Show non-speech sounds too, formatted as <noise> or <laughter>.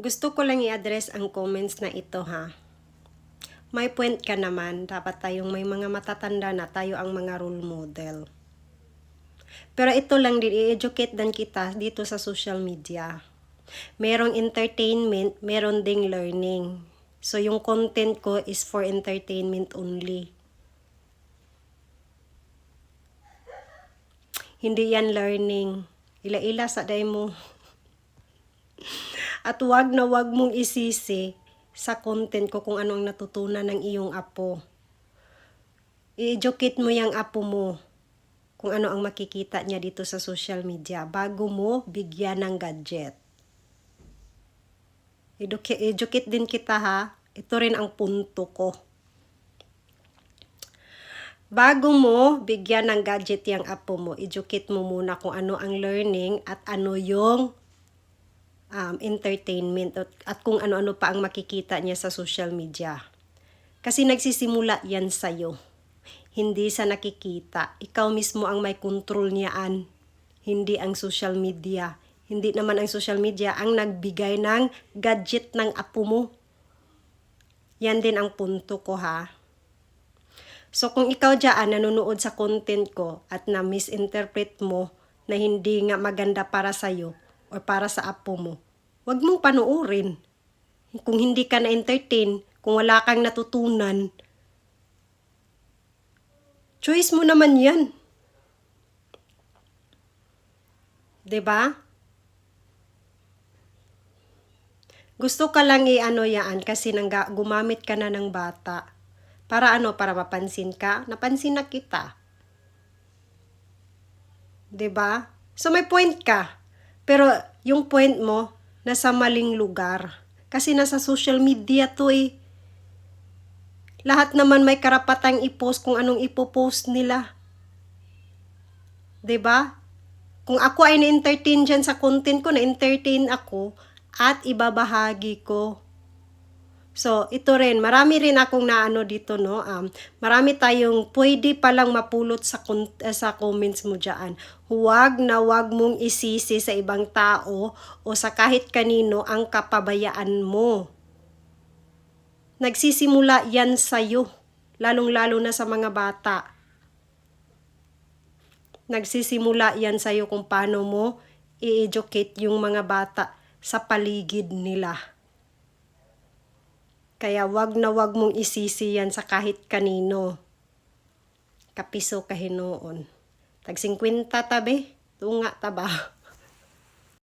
Gusto ko lang i-address ang comments na ito ha. May point ka naman, dapat tayong may mga matatanda na tayo ang mga role model. Pero ito lang din, i-educate din kita dito sa social media. Merong entertainment, meron ding learning. So yung content ko is for entertainment only. Hindi yan learning. Ila-ila sa day mo. <laughs> At wag na wag mong isisi sa content ko kung ano ang natutunan ng iyong apo. I-educate mo yung apo mo kung ano ang makikita niya dito sa social media bago mo bigyan ng gadget. Educate, educate din kita ha. Ito rin ang punto ko. Bago mo bigyan ng gadget yung apo mo, educate mo muna kung ano ang learning at ano yung um, entertainment at, at kung ano-ano pa ang makikita niya sa social media. Kasi nagsisimula yan sa'yo. Hindi sa nakikita. Ikaw mismo ang may control niyaan. Hindi ang social media. Hindi naman ang social media ang nagbigay ng gadget ng apo mo. Yan din ang punto ko ha. So kung ikaw dyan nanonood sa content ko at na misinterpret mo na hindi nga maganda para sa'yo or para sa apo mo, wag mong panuorin. Kung hindi ka na-entertain, kung wala kang natutunan, choice mo naman yan. ba? Gusto ka lang i-ano yaan kasi nang gumamit ka na ng bata. Para ano? Para mapansin ka? Napansin na kita. ba? So may point ka. Pero yung point mo nasa maling lugar. Kasi nasa social media to eh. Lahat naman may karapatang i-post kung anong ipopost nila. 'Di ba? Kung ako ay na-entertain dyan sa content ko, na-entertain ako at ibabahagi ko. So, ito rin, marami rin akong naano dito, no? Um, marami tayong pwede palang mapulot sa, eh, sa comments mo dyan. Huwag na huwag mong isisi sa ibang tao o sa kahit kanino ang kapabayaan mo. Nagsisimula yan sa'yo, lalong-lalo na sa mga bata. Nagsisimula yan sa'yo kung paano mo i-educate yung mga bata sa paligid nila. Kaya wag na wag mong isisi yan sa kahit kanino. Kapiso kahinoon. Tag 50 tabi, tunga taba. <laughs>